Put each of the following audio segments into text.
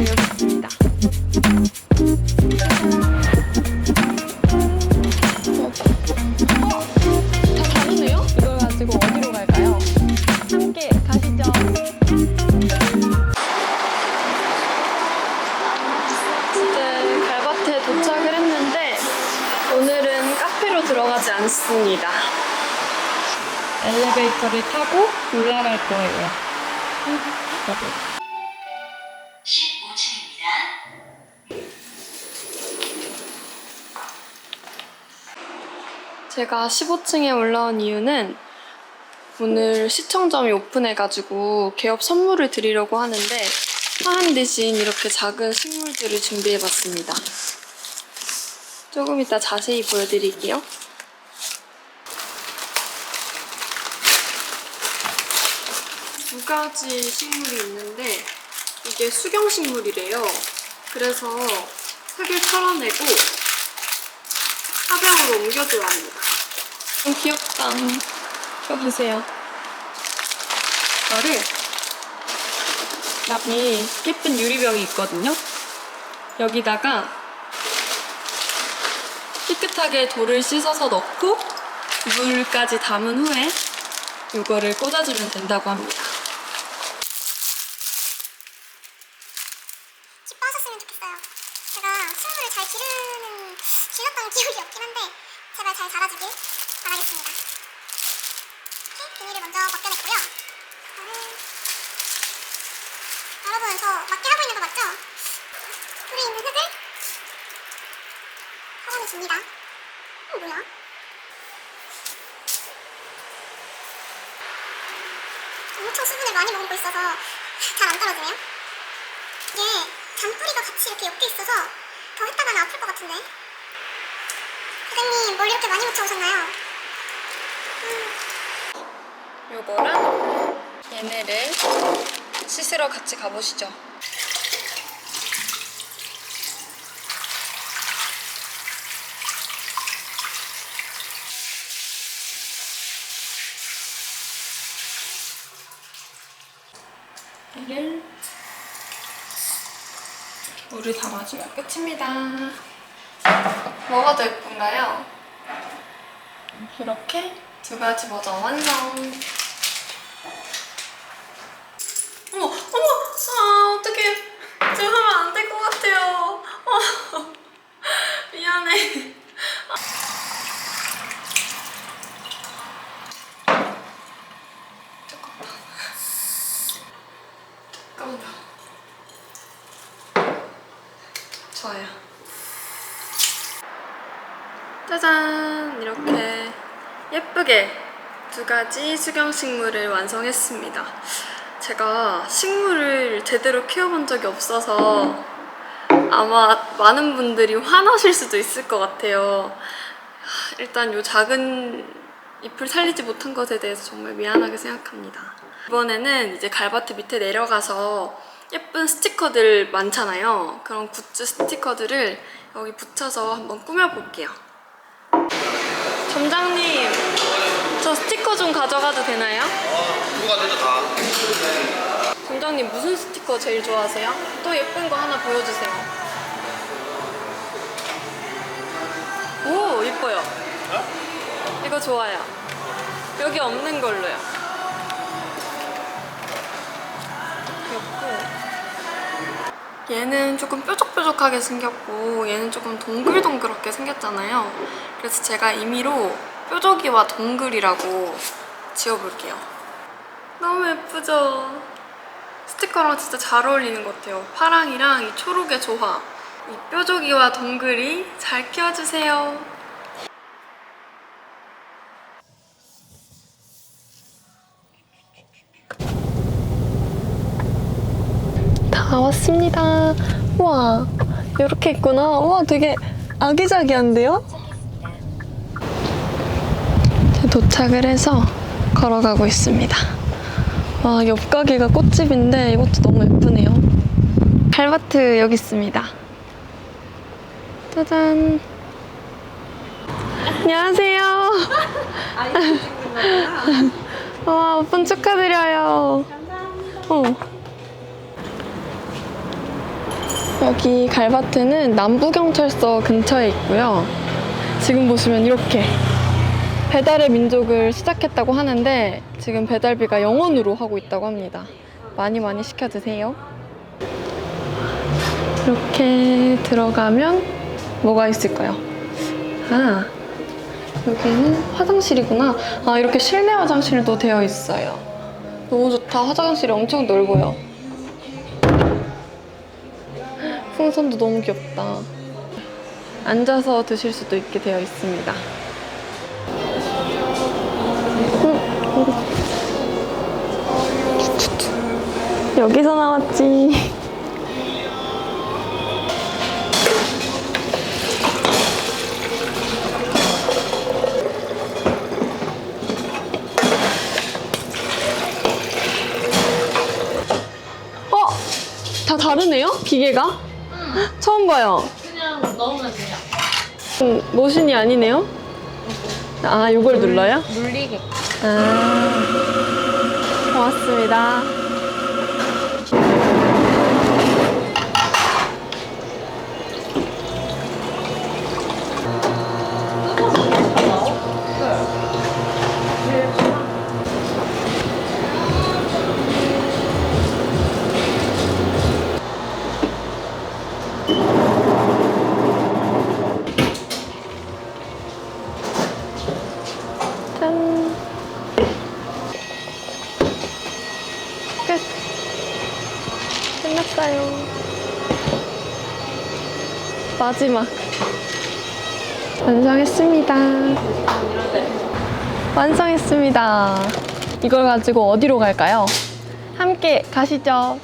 여기 있습니다. 어, 다 다르네요? 이걸 가지고 어디로 갈까요? 함께 가시죠. 이제 갈바트에 도착을 했는데 오늘은 카페로 들어가지 않습니다. 엘리베이터를 타고 올라갈 거예요. 15층입니다. 제가 15층에 올라온 이유는 오늘 시청점이 오픈해가지고 개업 선물을 드리려고 하는데 화한 대신 이렇게 작은 식물들을 준비해봤습니다. 조금 이따 자세히 보여드릴게요. 두 가지 식물이 있는데 이게 수경식물이래요. 그래서 흙을 털어내고 화병으로 옮겨줘야 합니다. 좀 귀엽다. 저 보세요. 이거를 이 예쁜 유리병이 있거든요. 여기다가 깨끗하게 돌을 씻어서 넣고 물까지 담은 후에 이거를 꽂아주면 된다고 합니다. 기뻐하셨으면 좋겠어요. 제가 식물을 잘 기르는 길렀던 기억이 없긴 한데 제발 잘 자라주길 바라겠습니다. 이렇게 비닐을 먼저 벗겨냈고요. 저는 여러분 저 맞게 하고 있는 거 맞죠? 불에 있는 흙을 사전에 줍니다. 어 뭐야? 엄청 수분을 많이 머금고 있어서 잘 안 떨어지네요. 이게 잔뿌리가 같이 이렇게 엮여 있어서 더 했다가는 아플 것 같은데. 사장님 뭘 이렇게 많이 묻혀오셨나요? 요거랑 얘네를 씻으러 같이 가보시죠. 얘를 물을 담아주면 끝입니다. 뭐가 더 예쁜가요? 이렇게 두 가지 버전 완성. 어머, 어머, 아 어떡해. 저 하면 안 될 것 같아요. 어, 미안해. 두껍다. 두껍다. 좋아요. 짜잔! 이렇게 예쁘게 두 가지 수경식물을 완성했습니다. 제가 식물을 제대로 키워본 적이 없어서 아마 많은 분들이 화나실 수도 있을 것 같아요. 일단 이 작은 잎을 살리지 못한 것에 대해서 정말 미안하게 생각합니다. 이번에는 이제 갈바트 밑에 내려가서 예쁜 스티커들 많잖아요. 그런 굿즈 스티커들을 여기 붙여서 한번 꾸며볼게요. 점장님, 저 스티커 좀 가져가도 되나요? 누가 돼도 다. 점장님 무슨 스티커 제일 좋아하세요? 또 예쁜 거 하나 보여주세요. 오, 예뻐요. 이거 좋아요. 여기 없는 걸로요. 귀엽고. 얘는 조금 뾰족뾰족하게 생겼고 얘는 조금 동글동글하게 생겼잖아요. 그래서 제가 임의로 뾰족이와 동글이라고 지어볼게요. 너무 예쁘죠? 스티커랑 진짜 잘 어울리는 것 같아요. 파랑이랑 이 초록의 조화. 이 뾰족이와 동글이 잘 키워주세요. 다 왔습니다. 우와, 이렇게 있구나. 우와, 되게 아기자기한데요? 도착을 해서 걸어가고 있습니다. 와, 옆 가게가 꽃집인데 이것도 너무 예쁘네요. 칼마트 여기 있습니다. 짜잔. 안녕하세요. 와, 오픈 축하드려요. 감사합니다. 어, 여기 갈바트는 남부경찰서 근처에 있고요. 지금 보시면 이렇게 배달의 민족을 시작했다고 하는데 지금 배달비가 0원으로 하고 있다고 합니다. 많이 많이 시켜 드세요. 이렇게 들어가면 뭐가 있을까요? 아, 여기는 화장실이구나. 아, 이렇게 실내 화장실도 되어 있어요. 너무 좋다. 화장실이 엄청 넓어요. 풍선도 너무 귀엽다. 앉아서 드실 수도 있게 되어 있습니다. 음, 여기서 나왔지. 어? 다 다르네요? 기계가? 처음 봐요. 그냥 넣으면 돼요. 음, 모신이 아니네요? 아, 이걸 눌러요? 물리게. 아, 고맙습니다. 끝났어요. 마지막. 완성했습니다. 완성했습니다. 이걸 가지고 어디로 갈까요? 함께 가시죠.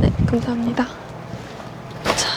네, 감사합니다.